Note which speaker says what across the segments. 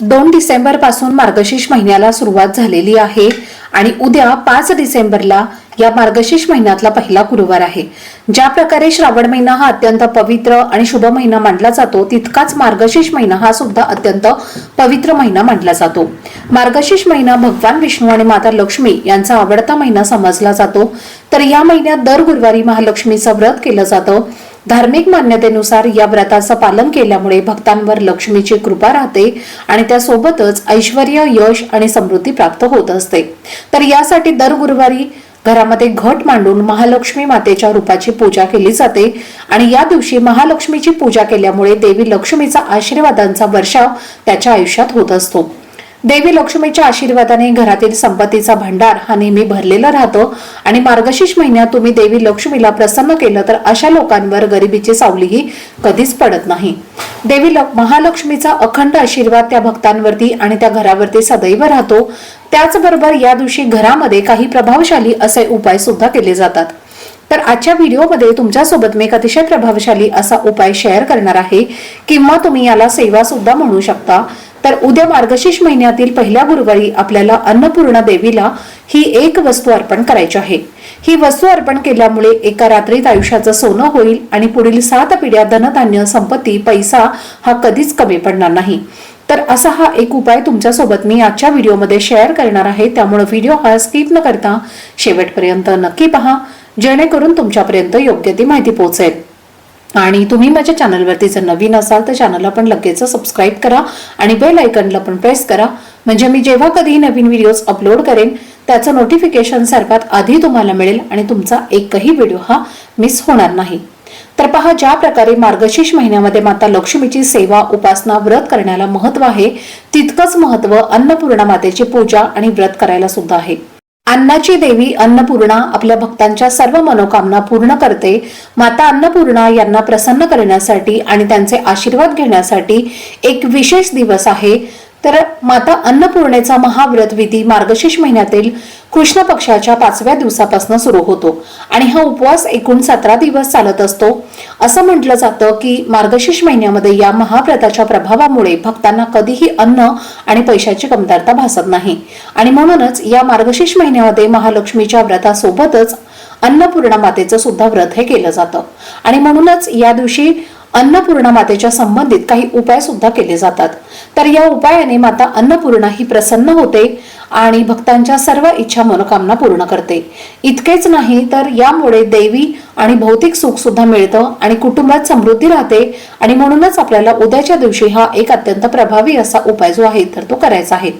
Speaker 1: दोन डिसेंबरपासून मार्गशीर्ष महिन्याला सुरुवात झालेली आहे आणि उद्या पाच डिसेंबरला या मार्गशीर्ष महिन्यातला पहिला गुरुवार आहे. ज्या प्रकारे श्रावण महिना हा अत्यंत पवित्र आणि शुभ महिना मानला जातो तितकाच मार्गशीर्ष महिना हा सुद्धा अत्यंत पवित्र महिना मानला जातो. मार्गशीर्ष महिना भगवान विष्णू आणि माता लक्ष्मी यांचा आवडता महिना समजला जातो. तर या महिन्यात दर गुरुवारी महालक्ष्मीचं व्रत केलं जातं. धार्मिक मान्यतेनुसार या व्रताचं पालन केल्यामुळे भक्तांवर लक्ष्मीची कृपा राहते आणि त्यासोबतच ऐश्वर यश आणि समृद्धी प्राप्त होत असते. तर यासाठी दर गुरुवारी घरामध्ये घट मांडून महालक्ष्मी मातेच्या रूपाची पूजा केली जाते आणि या दिवशी महालक्ष्मीची पूजा केल्यामुळे देवी लक्ष्मीचा आशीर्वादांचा वर्षाव त्याच्या आयुष्यात होत असतो. देवी लक्ष्मीच्या आशीर्वादाने घरातील संपत्तीचा भंडार हा नेहमी भरलेला राहतो आणि मार्गशीर्ष महिन्यात तुम्ही देवी लक्ष्मीला प्रसन्न केलं तर अशा लोकांवर गरिबीची सावलीही कधीच पडत नाही. देवी महालक्ष्मीचा अखंड आशीर्वाद त्या भक्तांवरती आणि त्या घरावरती सदैव राहतो. त्याचबरोबर या दिवशी घरामध्ये काही प्रभावशाली असे उपाय सुद्धा केले जातात. तर आजच्या व्हिडिओमध्ये तुमच्यासोबत मी एक अतिशय प्रभावशाली असा उपाय शेअर करणार आहे. किंवा तुम्ही याला सेवा सुद्धा म्हणू शकता. तर उद्या मार्गशीर्ष महिन्यातील पहिल्या गुरुवारी आपल्याला अन्नपूर्णा देवीला ही एक वस्तू अर्पण करायची आहे. ही वस्तू अर्पण केल्यामुळे एका रात्रीत आयुष्याचं सोनं होईल आणि पुढील सात पिढ्या धनधान्य संपत्ती पैसा हा कधीच कमी पडणार नाही. तर असा हा एक उपाय तुमच्यासोबत मी आजच्या व्हिडिओमध्ये शेअर करणार आहे. त्यामुळे व्हिडिओ हा स्किप न करता शेवटपर्यंत नक्की पहा. जेणेकरून तुमच्यापर्यंत योग्य ती माहिती पोहोचेल. आणि तुम्ही माझ्या चॅनलवरती जर नवीन असाल तर चॅनलला पण लगेच सबस्क्राईब करा आणि बेल आयकनला पण प्रेस करा. म्हणजे मी जेव्हा कधी नवीन व्हिडिओज अपलोड करेन त्याचं नोटिफिकेशन सर्वात आधी तुम्हाला मिळेल आणि तुमचा एकही व्हिडिओ हा मिस होणार नाही. तर पहा ज्या प्रकारे मार्गशीर्ष महिन्यामध्ये माता लक्ष्मीची सेवा उपासना व्रत करण्याला महत्त्व आहे तितकंच महत्त्व अन्नपूर्णा मातेची पूजा आणि व्रत करायला सुद्धा आहे. अन्नाची देवी अन्नपूर्णा आपल्या भक्तांच्या सर्व मनोकामना पूर्ण करते. माता अन्नपूर्णा यांना प्रसन्न करण्यासाठी आणि त्यांचे आशीर्वाद घेण्यासाठी एक विशेष दिवस आहे. तर माता अन्नपूर्णेचा महाव्रत विधी मार्गशीर्ष महिन्यातील कृष्ण पक्षाच्या पाचव्या दिवसापासून सुरू होतो आणि हा उपवास एकूण सतरा दिवस चालत असतो. असं म्हटलं जातं की मार्गशीर्ष महिन्यामध्ये या महाव्रताच्या प्रभावामुळे भक्तांना कधीही अन्न आणि पैशाची कमतरता भासत नाही. आणि म्हणूनच या मार्गशीर्ष महिन्यामध्ये महालक्ष्मीच्या व्रतासोबतच अन्नपूर्णा मातेचं सुद्धा व्रत हे केलं जातं. आणि म्हणूनच या दिवशी अन्नपूर्णा मातेच्या संबंधित काही उपाय सुद्धा केले जातात. तर या उपायाने माता अन्नपूर्णा ही प्रसन्न होते आणि भक्तांच्या सर्व इच्छा मनोकामना पूर्ण करते. इतकेच नाही तर यामुळे देवी आणि भौतिक सुख सुद्धा मिळतं आणि कुटुंबात समृद्धी राहते. आणि म्हणूनच आपल्याला उद्याच्या दिवशी हा एक अत्यंत प्रभावी असा उपाय जो आहे तर तो करायचा आहे.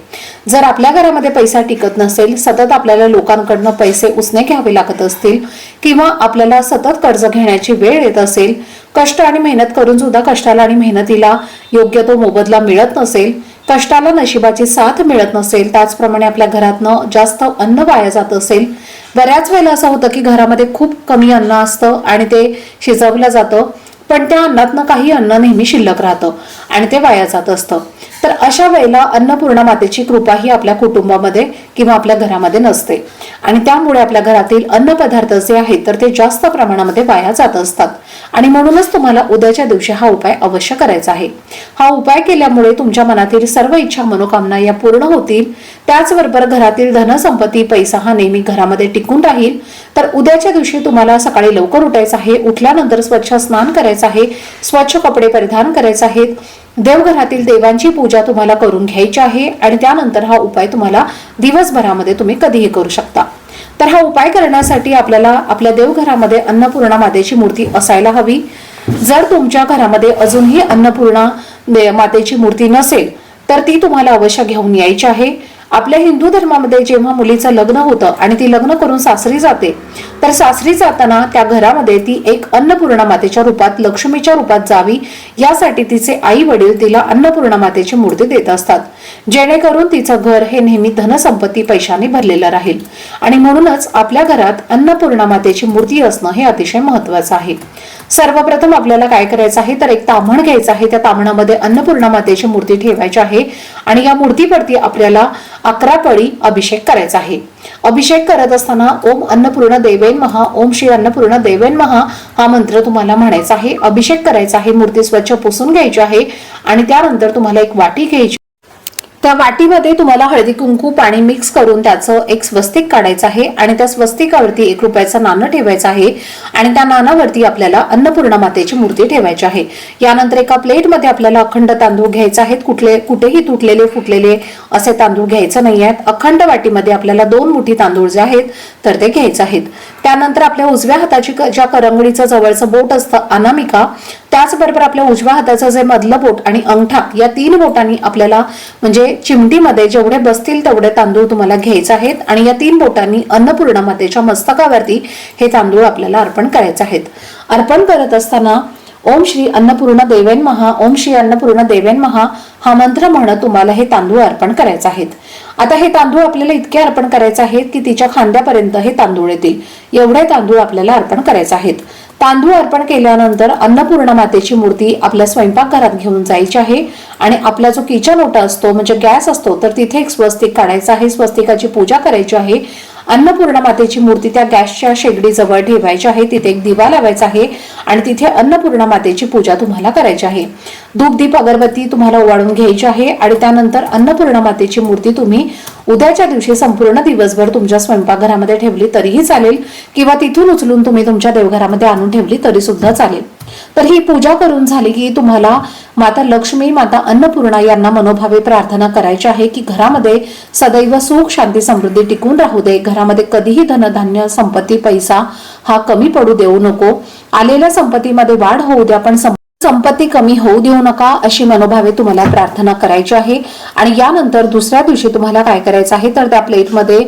Speaker 1: जर आपल्या घरामध्ये पैसा टिकत नसेल सतत आपल्याला लोकांकडनं पैसे उसने घ्यावे लागत असतील किंवा आपल्याला सतत कर्ज घेण्याची वेळ येत असेल कष्ट आणि मेहनत करून सुद्धा कष्टाला आणि मेहनतीला योग्य तो मोबदला मिळत नसेल कष्टाला नशिबाची साथ मिळत नसेल त्याचप्रमाणे आपल्या घरातनं जास्त अन्न वाया जात असेल बऱ्याच वेळेला असं होतं की घरामध्ये खूप कमी अन्न असतं आणि ते शिजवलं जातं पण त्या अन्नातनं काही अन्न नेहमी शिल्लक राहतं. आणि ते वाया जात असतं. तर अशा वेळेला अन्नपूर्णा मातेची कृपा ही आपल्या कुटुंबामध्ये किंवा आपल्या घरामध्ये नसते. आणि त्यामुळे आपल्या घरातील अन्न पदार्थ जे आहेत तर ते जास्त प्रमाणामध्ये वाया जात असतात. आणि म्हणूनच तुम्हाला उद्याच्या दिवशी हा उपाय अवश्य करायचा आहे. हा उपाय केल्यामुळे तुमच्या मनातील सर्व इच्छा मनोकामना या पूर्ण होतील. त्याचबरोबर घरातील धनसंपत्ती पैसा हा नेहमी घरामध्ये टिकून राहील. तर उद्याच्या दिवशी तुम्हाला सकाळी लवकर उठायचं आहे. उठल्यानंतर स्वच्छ स्नान करायचं आहे. स्वच्छ कपडे परिधान करायचे आहेत. देवघरातील देवांची पूजा तुम्हाला करून घ्यायची आहे आणि त्यानंतर हा उपाय तुम्हाला दिवसभरामध्ये तुम्ही कधीही करू शकता. तर हा उपाय करण्यासाठी आपल्याला आपल्या देवघरामध्ये अन्नपूर्णा मातेची मूर्ती असायला हवी. जर तुमच्या घरामध्ये अजूनही अन्नपूर्णा मातेची मूर्ती नसेल तर ती तुम्हाला अवश्य घेऊन यायची आहे. आपल्या हिंदू धर्मामध्ये जेव्हा मुलीचं लग्न होतं आणि ती लग्न करून सासरी जाते तर सासरी जाताना त्या घरामध्ये ती एक अन्नपूर्णा मातेच्या रूपात लक्ष्मीच्या रूपात जावी यासाठी तिचे आई वडील तिला अन्नपूर्णा मातेची मूर्ती देत असतात. जेणेकरून तिचं घर हे नेहमी धनसंपत्ती पैशाने भरलेलं राहील. आणि म्हणूनच आपल्या घरात अन्नपूर्णा मातेची मूर्ती असणं हे अतिशय महत्वाचं आहे. सर्वप्रथम आपल्याला काय करायचं आहे? तर एक ताम्हण घ्यायचं आहे. त्या ताम्हणामध्ये अन्नपूर्णा मातेची मूर्ती ठेवायची आहे आणि या मूर्तीवरती आपल्याला अकरा पळी अभिषेक करायचा आहे. अभिषेक करत असताना ओम अन्नपूर्ण देवेन महा ओम श्री अन्नपूर्ण देवेन महा हा मंत्र तुम्हाला म्हणायचा आहे. अभिषेक करायचा आहे. मूर्ती स्वच्छ पुसून घ्यायची आहे. आणि त्यानंतर तुम्हाला एक वाटी घ्यायची त्या वाटीमध्ये तुम्हाला हळदी कुंकू पाणी मिक्स करून त्याचं एक स्वस्तिक काढायचं आहे आणि त्या स्वस्तिकावरती एक रुपयाचं नाणं ठेवायचं आहे आणि त्या नाण्यावरती आपल्याला अन्नपूर्णा मातेची मूर्ती ठेवायची आहे. यानंतर एका प्लेटमध्ये आपल्याला अखंड तांदूळ घ्यायचे आहेत. कुठले कुठेही तुटलेले फुटलेले असे तांदूळ घ्यायचे नाही आहेत. अखंड वाटीमध्ये आपल्याला दोन मुठी तांदूळ जे आहेत तर ते घ्यायचे आहेत. त्यानंतर आपल्या उजव्या हाताची क- ज्या करंगडीचं जवळचं बोट असतं अनामिका त्याचबरोबर आपल्या उजव्या हाताचं जे मधलं बोट आणि अंगठा या तीन बोटांनी आपल्याला म्हणजे चिमटीमध्ये जेवढे बसतील तेवढे तांदूळ तुम्हाला घ्यायचे आहेत आणि या तीन बोटांनी अन्नपूर्णा मातेच्या मस्तकावरती हे तांदूळ आपल्याला अर्पण करायचे आहेत. अर्पण करत असताना ओम श्री अन्नपूर्ण देवेन महा ओम श्री अन्नपूर्ण देवेन महा हा मंत्र म्हणत तुम्हाला हे तांदूळ अर्पण करायचे आहेत. आता हे तांदूळ आपल्याला इतके अर्पण करायचे आहेत की तिच्या खांद्यापर्यंत हे तांदूळ येतील. एवढे तांदूळ आपल्याला अर्पण करायचे आहेत. तांदूळ अर्पण केल्यानंतर अन्नपूर्णा मातेची मूर्ती आपल्या स्वयंपाकघरात घेऊन जायची आहे आणि आपला जो किचन ओटा असतो म्हणजे गॅस असतो तर तिथे एक स्वस्तिक काढायचा आहे. स्वस्तिकाची पूजा करायची आहे. अन्नपूर्णा मातेची मूर्ती त्या गॅसच्या शेगडीजवळ ठेवायची आहे. तिथे एक दिवा लावायचा आहे आणि तिथे अन्नपूर्णा मातेची पूजा तुम्हाला करायची आहे. धूप दीप अगरबत्ती तुम्हाला ओवाळून घ्यायची आहे आणि त्यानंतर अन्नपूर्णा मातेची मूर्ती तुम्ही उद्याच्या दिवशी संपूर्ण दिवसभर तुमच्या स्वयंपाकघरामध्ये ठेवली तरीही चालेल किंवा तिथून उचलून तुम्ही तुमच्या देवघरामध्ये आणून ठेवली तरी सुद्धा चालेल. तर ही पूजा करून झाली की तुम्हाला माता लक्ष्मी माता अन्नपूर्णा यांना मनोभावे प्रार्थना करायची आहे की घरामध्ये सदैव सुख शांती समृद्धी टिकून राहू दे. घरामध्ये कधीही धनधान्य संपत्ती पैसा हा कमी पडू देऊ नको. आलेल्या संपत्तीमध्ये वाढ होऊ द्या पण संपत्ती कमी होऊ देऊ नका अशी मनोभावे तुम्हाला प्रार्थना करायची आहे. आणि यानंतर दुसऱ्या दिवशी तुम्हाला काय करायचं आहे? तर त्या प्लेटमध्ये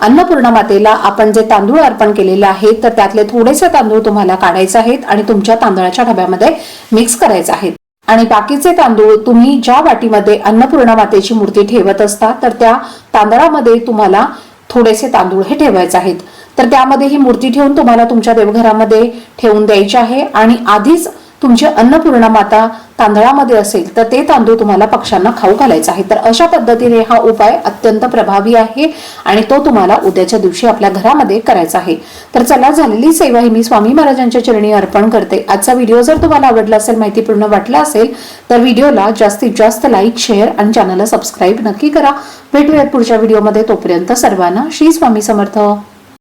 Speaker 1: अन्नपूर्णा मातेला आपण जे तांदूळ अर्पण केलेले आहेत तर त्यातले थोडेसे तांदूळ तुम्हाला काढायचे आहेत आणि तुमच्या तांदळाच्या डब्यामध्ये मिक्स करायचे आहेत. आणि बाकीचे तांदूळ तुम्ही ज्या वाटीमध्ये अन्नपूर्णा मातेची मूर्ती ठेवत असता तर त्या तांदळामध्ये तुम्हाला थोडेसे तांदूळ हे ठेवायचे आहेत. तर त्यामध्ये ही मूर्ती ठेवून तुम्हाला तुमच्या देवघरामध्ये ठेवून द्यायची आहे. आणि आधीच तुमची अन्नपूर्णा माता तांदळामध्ये असेल तर ते तांदूळ तुम्हाला पक्ष्यांना खाऊ घालायचा आहे. तर अशा पद्धतीने हा उपाय अत्यंत प्रभावी आहे आणि तो तुम्हाला उद्याच्या दिवशी आपल्या घरामध्ये करायचा आहे. तर चला झालेली सेवा ही मी स्वामी महाराजांच्या चरणी अर्पण करते. आजचा व्हिडिओ जर तुम्हाला आवडला असेल माहितीपूर्ण वाटला असेल तर व्हिडिओला जास्तीत जास्त लाईक शेअर आणि चॅनलला सबस्क्राईब नक्की करा. भेटूयात पुढच्या व्हिडिओमध्ये. तोपर्यंत सर्वांना श्री स्वामी समर्थ.